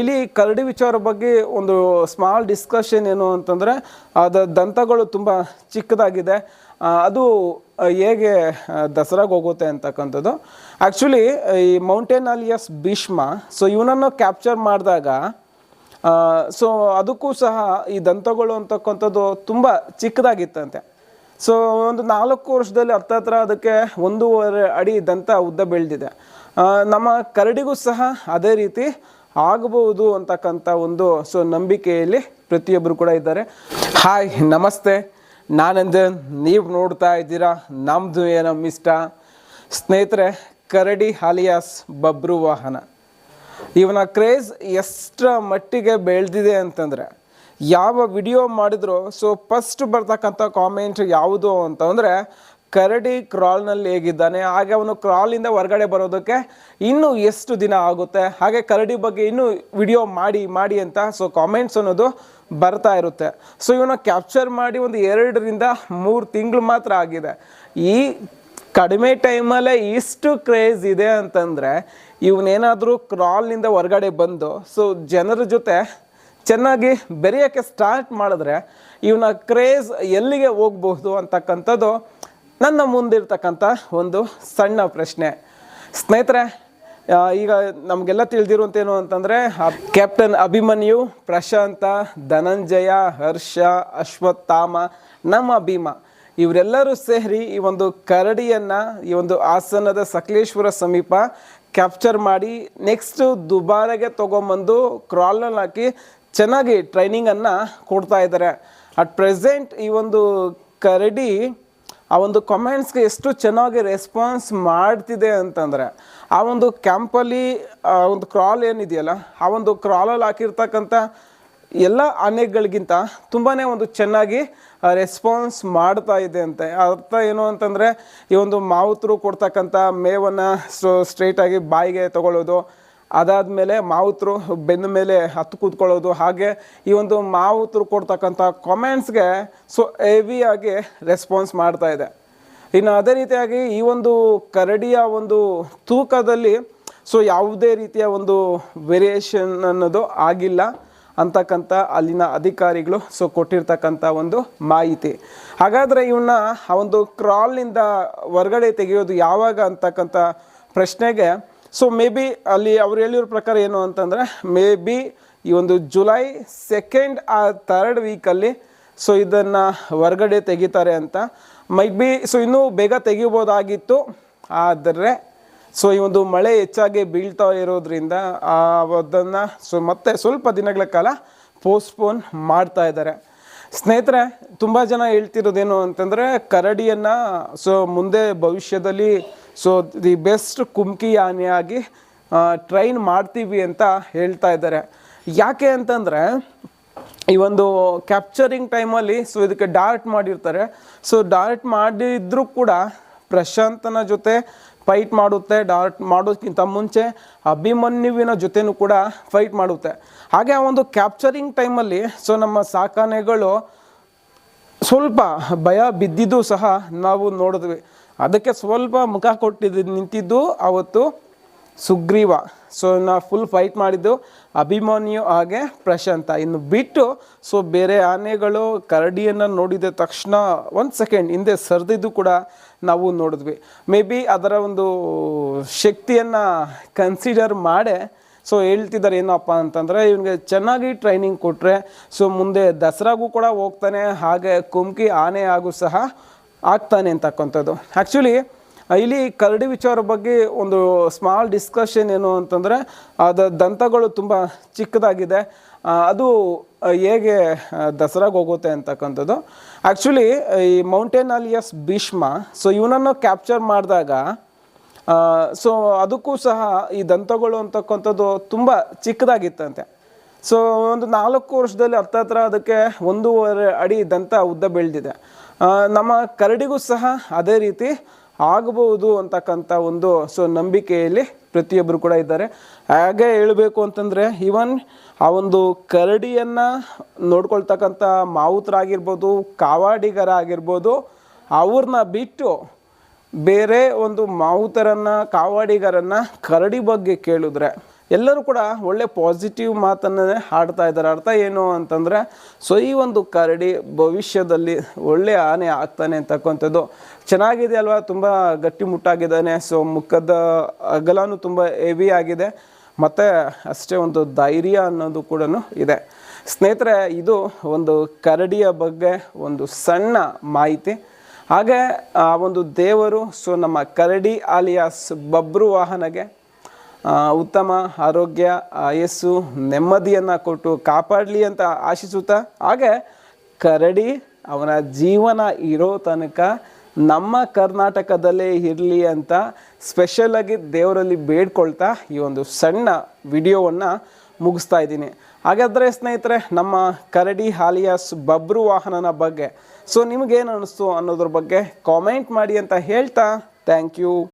ಇಲ್ಲಿ ಕರಡಿ ವಿಚಾರ ಬಗ್ಗೆ ಒಂದು ಸ್ಮಾಲ್ ಡಿಸ್ಕಷನ್ ಏನು ಅಂತಂದರೆ ಅದರ ದಂತಗಳು ತುಂಬ ಚಿಕ್ಕದಾಗಿದೆ. ಅದು ಹೇಗೆ ದಸರಾಗೆ ಹೋಗುತ್ತೆ ಅಂತಕ್ಕಂಥದ್ದು. ಆ್ಯಕ್ಚುಲಿ ಈ ಮೌಂಟೇನ್ ಅಲಿಯಸ್ ಭೀಷ್ಮ ಸೊ ಇವನನ್ನು ಕ್ಯಾಪ್ಚರ್ ಮಾಡಿದಾಗ ಸೊ ಅದಕ್ಕೂ ಸಹ ಈ ದಂತಗಳು ಅಂತಕ್ಕಂಥದ್ದು ತುಂಬ ಚಿಕ್ಕದಾಗಿತ್ತಂತೆ. ಸೊ ಒಂದು ನಾಲ್ಕು ವರ್ಷದಲ್ಲಿ ಹತ್ತತ್ರ ಅದಕ್ಕೆ ಒಂದೂವರೆ ಅಡಿ ದಂತ ಉದ್ದ ಬೆಳೆದಿದೆ. ನಮ್ಮ ಕರಡಿಗೂ ಸಹ ಅದೇ ರೀತಿ ಆಗಬಹುದು ಅಂತಕ್ಕಂಥ ಒಂದು, ಸೊ, ನಂಬಿಕೆಯಲ್ಲಿ ಪ್ರತಿಯೊಬ್ಬರು ಕೂಡ ಇದ್ದಾರೆ. ಹಾಯ್ ನಮಸ್ತೆ. ನಾನಂದೆ, ನೀವು ನೋಡ್ತಾ ಇದ್ದೀರಾ? ನಮ್ಮದು ಏನೋ ಮಿಷ್ಟ. ಸ್ನೇಹಿತರೆ, ಕರಡಿ ಹಾಲಿಯಾಸ್ ಬಬ್ರು ವಾಹನ. ಇವನ ಕ್ರೇಜ್ ಎಷ್ಟರ ಮಟ್ಟಿಗೆ ಬೆಳೆದಿದೆ ಅಂತಂದರೆ, ಯಾವ ವಿಡಿಯೋ ಮಾಡಿದ್ರು, ಸೊ ಫಸ್ಟ್ ಬರ್ತಕ್ಕಂಥ ಕಾಮೆಂಟ್ ಯಾವುದು ಅಂತಂದರೆ ಕರಡಿ ಕ್ರಾಲ್ನಲ್ಲಿ ಹೇಗಿದ್ದಾನೆ, ಹಾಗೆ ಅವನು ಕ್ರಾಲಿಂದ ಹೊರಗಡೆ ಬರೋದಕ್ಕೆ ಇನ್ನೂ ಎಷ್ಟು ದಿನ ಆಗುತ್ತೆ, ಹಾಗೆ ಕರಡಿ ಬಗ್ಗೆ ಇನ್ನೂ ವಿಡಿಯೋ ಮಾಡಿ ಮಾಡಿ ಅಂತ ಸೊ ಕಾಮೆಂಟ್ಸ್ ಅನ್ನೋದು ಬರ್ತಾ ಇರುತ್ತೆ. ಸೊ ಇವನ ಕ್ಯಾಪ್ಚರ್ ಮಾಡಿ ಒಂದು ಎರಡರಿಂದ ಮೂರು ತಿಂಗಳು ಮಾತ್ರ ಆಗಿದೆ. ಈ ಕಡಿಮೆ ಟೈಮಲ್ಲೇ ಇಷ್ಟು ಕ್ರೇಜ್ ಇದೆ ಅಂತಂದರೆ ಇವನೇನಾದರೂ ಕ್ರಾಲ್ನಿಂದ ಹೊರಗಡೆ ಬಂದು, ಸೊ ಜನರ ಜೊತೆ ಚೆನ್ನಾಗಿ ಬೆರೆಯೋಕ್ಕೆ ಸ್ಟಾರ್ಟ್ ಮಾಡಿದ್ರೆ ಇವನ ಕ್ರೇಜ್ ಎಲ್ಲಿಗೆ ಹೋಗ್ಬಹುದು ಅಂತಕ್ಕಂಥದ್ದು ನನ್ನ ಮುಂದಿರ್ತಕ್ಕಂಥ ಒಂದು ಸಣ್ಣ ಪ್ರಶ್ನೆ. ಸ್ನೇಹಿತರೆ ಈಗ ನಮಗೆಲ್ಲ ತಿಳಿದಿರುವಂತೇನು ಅಂತಂದರೆ ಕ್ಯಾಪ್ಟನ್ ಅಭಿಮನ್ಯು, ಪ್ರಶಾಂತ, ಧನಂಜಯ, ಹರ್ಷ ಅಶ್ವತ್ಥಾಮ ನಮ್ಮ ಭೀಮ, ಇವರೆಲ್ಲರೂ ಸೇರಿ ಈ ಒಂದು ಕರಡಿಯನ್ನು, ಈ ಒಂದು ಹಾಸನದ ಸಕಲೇಶ್ವರ ಸಮೀಪ ಕ್ಯಾಪ್ಚರ್ ಮಾಡಿ ನೆಕ್ಸ್ಟು ದುಬಾರೆಗೆ ತೊಗೊಂಬಂದು ಕ್ರಾಲ್ನಲ್ಲಿ ಹಾಕಿ ಚೆನ್ನಾಗಿ ಟ್ರೈನಿಂಗನ್ನು ಕೊಡ್ತಾ ಇದ್ದಾರೆ. ಅಟ್ ಪ್ರೆಸೆಂಟ್ ಈ ಒಂದು ಕರಡಿ ಆ ಒಂದು ಕಮೆಂಟ್ಸ್ಗೆ ಎಷ್ಟು ಚೆನ್ನಾಗಿ ರೆಸ್ಪಾನ್ಸ್ ಮಾಡ್ತಿದೆ ಅಂತಂದರೆ, ಆ ಒಂದು ಕ್ಯಾಂಪಲ್ಲಿ ಆ ಒಂದು ಕ್ರಾಲ್ ಏನಿದೆಯಲ್ಲ, ಆ ಒಂದು ಕ್ರಾಲಲ್ಲಿ ಹಾಕಿರ್ತಕ್ಕಂಥ ಎಲ್ಲ ಆನೆಗಳಿಗಿಂತ ತುಂಬಾ ಒಂದು ಚೆನ್ನಾಗಿ ರೆಸ್ಪಾನ್ಸ್ ಮಾಡ್ತಾ ಇದೆ ಅಂತೆ. ಅರ್ಥ ಏನು ಅಂತಂದರೆ, ಈ ಒಂದು ಮಾವುತರು ಕೊಡ್ತಕ್ಕಂಥ ಮೇವನ್ನು ಸ್ಟ್ರೇಟಾಗಿ ಬಾಯಿಗೆ ತಗೊಳ್ಳೋದು ಅದಾದಮೇಲೆ ಮಾವುತರು ಬೆನ್ನ ಮೇಲೆ ಹತ್ತು ಕೂತ್ಕೊಳ್ಳೋದು, ಹಾಗೆ ಈ ಒಂದು ಮಾವುತರು ಕೊಡ್ತಕ್ಕಂಥ ಕಾಮೆಂಟ್ಸ್ಗೆ ಸೊ ಹೆವಿಯಾಗಿ ರೆಸ್ಪಾನ್ಸ್ ಮಾಡ್ತಾ ಇದೆ. ಇನ್ನು ಅದೇ ರೀತಿಯಾಗಿ ಈ ಒಂದು ಕರಡಿಯ ಒಂದು ತೂಕದಲ್ಲಿ ಸೊ ಯಾವುದೇ ರೀತಿಯ ಒಂದು ವೇರಿಯೇಷನ್ ಅನ್ನೋದು ಆಗಿಲ್ಲ ಅಂತಕ್ಕಂಥ ಅಲ್ಲಿನ ಅಧಿಕಾರಿಗಳು ಸೊ ಕೊಟ್ಟಿರ್ತಕ್ಕಂಥ ಒಂದು ಮಾಹಿತಿ. ಹಾಗಾದರೆ ಇವನ್ನ ಆ ಒಂದು ಕ್ರಾಲ್ನಿಂದ ಹೊರಗಡೆ ತೆಗೆಯೋದು ಯಾವಾಗ ಅಂತಕ್ಕಂಥ ಪ್ರಶ್ನೆಗೆ ಸೊ ಮೇ ಬಿ ಅಲ್ಲಿ ಅವ್ರು ಹೇಳಿರೋ ಪ್ರಕಾರ ಏನು ಅಂತಂದರೆ ಮೇ ಬಿ ಈ ಒಂದು ಜುಲೈ ಸೆಕೆಂಡ್ ಆ ಥರ್ಡ್ ವೀಕಲ್ಲಿ ಸೊ ಇದನ್ನು ಹೊರಗಡೆ ತೆಗಿತಾರೆ ಅಂತ. ಮೈಟ್ ಬಿ ಸೊ ಇನ್ನೂ ಬೇಗ ತೆಗಿಬೋದಾಗಿತ್ತು, ಆದರೆ ಸೊ ಈ ಒಂದು ಮಳೆ ಹೆಚ್ಚಾಗಿ ಬೀಳ್ತಾ ಇರೋದ್ರಿಂದ ಅದನ್ನು ಸೊ ಮತ್ತೆ ಸ್ವಲ್ಪ ದಿನಗಳ ಕಾಲ ಪೋಸ್ಟ್ಪೋನ್ ಮಾಡ್ತಾ ಇದ್ದಾರೆ. ಸ್ನೇಹಿತರೆ, ತುಂಬ ಜನ ಹೇಳ್ತಿರೋದೇನು ಅಂತಂದರೆ, ಕರಡಿಯನ್ನು ಸೊ ಮುಂದೆ ಭವಿಷ್ಯದಲ್ಲಿ ಸೊ ದಿ ಬೆಸ್ಟ್ ಕುಮ್ಕಿ ಆನೆಯಾಗಿ ಟ್ರೈನ್ ಮಾಡ್ತೀವಿ ಅಂತ ಹೇಳ್ತಾ ಇದ್ದಾರೆ. ಯಾಕೆ ಅಂತಂದರೆ, ಈ ಒಂದು ಕ್ಯಾಪ್ಚರಿಂಗ್ ಟೈಮಲ್ಲಿ ಸೊ ಇದಕ್ಕೆ ಡಾರ್ಟ್ ಮಾಡಿರ್ತಾರೆ. ಸೊ ಡಾರ್ಟ್ ಮಾಡಿದ್ರೂ ಕೂಡ ಪ್ರಶಾಂತನ ಜೊತೆ ಫೈಟ್ ಮಾಡುತ್ತೆ, ಡಾರ್ಟ್ ಮಾಡೋದಕ್ಕಿಂತ ಮುಂಚೆ ಅಭಿಮನ್ಯುವಿನ ಜೊತೆನೂ ಕೂಡ ಫೈಟ್ ಮಾಡುತ್ತೆ. ಹಾಗೆ ಆ ಒಂದು ಕ್ಯಾಪ್ಚರಿಂಗ್ ಟೈಮಲ್ಲಿ ಸೊ ನಮ್ಮ ಸಾಕಾನೆಗಳು ಸ್ವಲ್ಪ ಭಯ ಬಿದ್ದಿದ್ದು ಸಹ ನಾವು ನೋಡಿದ್ವಿ. ಅದಕ್ಕೆ ಸ್ವಲ್ಪ ಮುಖ ಕೊಟ್ಟಿದ್ದು ನಿಂತಿದ್ದು ಅವತ್ತು ಸುಗ್ರೀವ. ಸೊ ನಾ ಫುಲ್ ಫೈಟ್ ಮಾಡಿದ್ದು ಅಭಿಮನ್ಯು ಹಾಗೆ ಪ್ರಶಾಂತ. ಇನ್ನು ಬಿಟ್ಟು ಸೊ ಬೇರೆ ಆನೆಗಳು, ಕರಡಿಯನ್ನು ನೋಡಿದ ತಕ್ಷಣ, ಒಂದು ಸೆಕೆಂಡ್ ಹಿಂದೆ ಸರಿದಿದ್ದು ಕೂಡ ನಾವು ನೋಡಿದ್ವಿ. ಮೇ ಬಿ ಅದರ ಒಂದು ಶಕ್ತಿಯನ್ನು ಕನ್ಸಿಡರ್ ಮಾಡೇ ಸೊ ಹೇಳ್ತಿದ್ದಾರೆ ಏನಪ್ಪ ಅಂತಂದರೆ, ಇವನಿಗೆ ಚೆನ್ನಾಗಿ ಟ್ರೈನಿಂಗ್ ಕೊಟ್ಟರೆ ಸೊ ಮುಂದೆ ದಸರಾಗೂ ಕೂಡ ಹೋಗ್ತಾನೆ, ಹಾಗೆ ಕುಮ್ಕಿ ಆನೆ ಆಗೂ ಸಹ ಆಗ್ತಾನೆ ಅಂತಕ್ಕಂಥದ್ದು. ಆ್ಯಕ್ಚುಲಿ ಇಲ್ಲಿ ಕರಡಿ ವಿಚಾರ ಬಗ್ಗೆ ಒಂದು ಸ್ಮಾಲ್ ಡಿಸ್ಕಷನ್ ಏನು ಅಂತಂದರೆ ಅದು ದಂತಗಳು ತುಂಬ ಚಿಕ್ಕದಾಗಿದೆ. ಅದು ಹೇಗೆ ದಸರಾಗೆ ಹೋಗುತ್ತೆ ಅಂತಕ್ಕಂಥದ್ದು. ಆ್ಯಕ್ಚುಲಿ ಈ ಮೌಂಟೇನ್ ಅಲಿಯಸ್ ಭೀಷ್ಮ ಸೊ ಇವನನ್ನು ಕ್ಯಾಪ್ಚರ್ ಮಾಡಿದಾಗ ಸೊ ಅದಕ್ಕೂ ಸಹ ಈ ದಂತಗಳು ಅಂತಕ್ಕಂಥದ್ದು ತುಂಬ ಚಿಕ್ಕದಾಗಿತ್ತಂತೆ. ಸೊ ಒಂದು ನಾಲ್ಕು ವರ್ಷದಲ್ಲಿ ಹತ್ತತ್ರ ಅದಕ್ಕೆ ಒಂದೂವರೆ ಅಡಿ ದಂತ ಉದ್ದ ಬೆಳೆದಿದೆ. ನಮ್ಮ ಕರಡಿಗೂ ಸಹ ಅದೇ ರೀತಿ ಆಗಬಹುದು ಅಂತಕ್ಕಂಥ ಒಂದು, ಸೊ, ನಂಬಿಕೆಯಲ್ಲಿ ಪ್ರತಿಯೊಬ್ಬರು ಕೂಡ ಇದ್ದಾರೆ. ಹಾಗೆ ಹೇಳಬೇಕು ಅಂತಂದರೆ ಈವನ್ ಆ ಒಂದು ಕರಡಿಯನ್ನು ನೋಡ್ಕೊಳ್ತಕ್ಕಂಥ ಮಾವುತರಾಗಿರ್ಬೋದು ಕಾವಾಡಿಗರ ಆಗಿರ್ಬೋದು ಅವ್ರನ್ನ ಬಿಟ್ಟು ಬೇರೆ ಒಂದು ಮಾವುತರನ್ನು, ಕಾವಾಡಿಗರನ್ನು ಕರಡಿ ಬಗ್ಗೆ ಕೇಳಿದ್ರೆ ಎಲ್ಲರೂ ಕೂಡ ಒಳ್ಳೆ ಪಾಸಿಟಿವ್ ಮಾತನ್ನೇ ಹಾಡ್ತಾ ಇದ್ದಾರೆ. ಅರ್ಥ ಏನು ಅಂತಂದರೆ, ಸೊ ಈ ಒಂದು ಕರಡಿ ಭವಿಷ್ಯದಲ್ಲಿ ಒಳ್ಳೆ ಆನೆ ಆಗ್ತಾನೆ ಅಂತಕ್ಕಂಥದ್ದು. ಚೆನ್ನಾಗಿದೆ ಅಲ್ವಾ? ತುಂಬ ಗಟ್ಟಿಮುಟ್ಟಾಗಿದ್ದಾನೆ ಸೊ ಮುಖದ ಅಗಲನೂ ತುಂಬ ಹೆವಿ ಆಗಿದೆ. ಮತ್ತು ಅಷ್ಟೇ ಒಂದು ಧೈರ್ಯ ಅನ್ನೋದು ಕೂಡ ಇದೆ. ಸ್ನೇಹಿತರೆ, ಇದು ಒಂದು ಕರಡಿಯ ಬಗ್ಗೆ ಒಂದು ಸಣ್ಣ ಮಾಹಿತಿ. ಹಾಗೆ ಆ ಒಂದು ದೇವರು, ಸೊ ನಮ್ಮ ಕರಡಿ ಆಲಿಯಾಸ್ ಬಬ್ರು ವಾಹನಗೆ ಉತ್ತಮ, ಆರೋಗ್ಯ ಆಯಸ್ಸು ನೆಮ್ಮದಿಯನ್ನು ಕೊಟ್ಟು ಕಾಪಾಡಲಿ ಅಂತ ಆಶಿಸುತ್ತಾ? ಹಾಗೆ ಕರಡಿ ಅವನ ಜೀವನ ಇರೋ ತನಕ ನಮ್ಮ ಕರ್ನಾಟಕದಲ್ಲೇ ಇರಲಿ ಅಂತ ಸ್ಪೆಷಲಾಗಿ ದೇವರಲ್ಲಿ ಬೇಡ್ಕೊಳ್ತಾ ಈ ಒಂದು ಸಣ್ಣ ವಿಡಿಯೋವನ್ನು ಮುಗಿಸ್ತಾ ಇದ್ದೀನಿ. ಹಾಗಾದರೆ ಸ್ನೇಹಿತರೆ, ನಮ್ಮ ಕರಡಿ ಹಾಲಿಯಾಸ್ ಬಬ್ರು ವಾಹನನ ಬಗ್ಗೆ. ಸೊ ನಿಮಗೇನು ಅನ್ನಿಸ್ತು ಅನ್ನೋದ್ರ ಬಗ್ಗೆ ಕಾಮೆಂಟ್ ಮಾಡಿ ಅಂತ ಹೇಳ್ತಾ. Thank you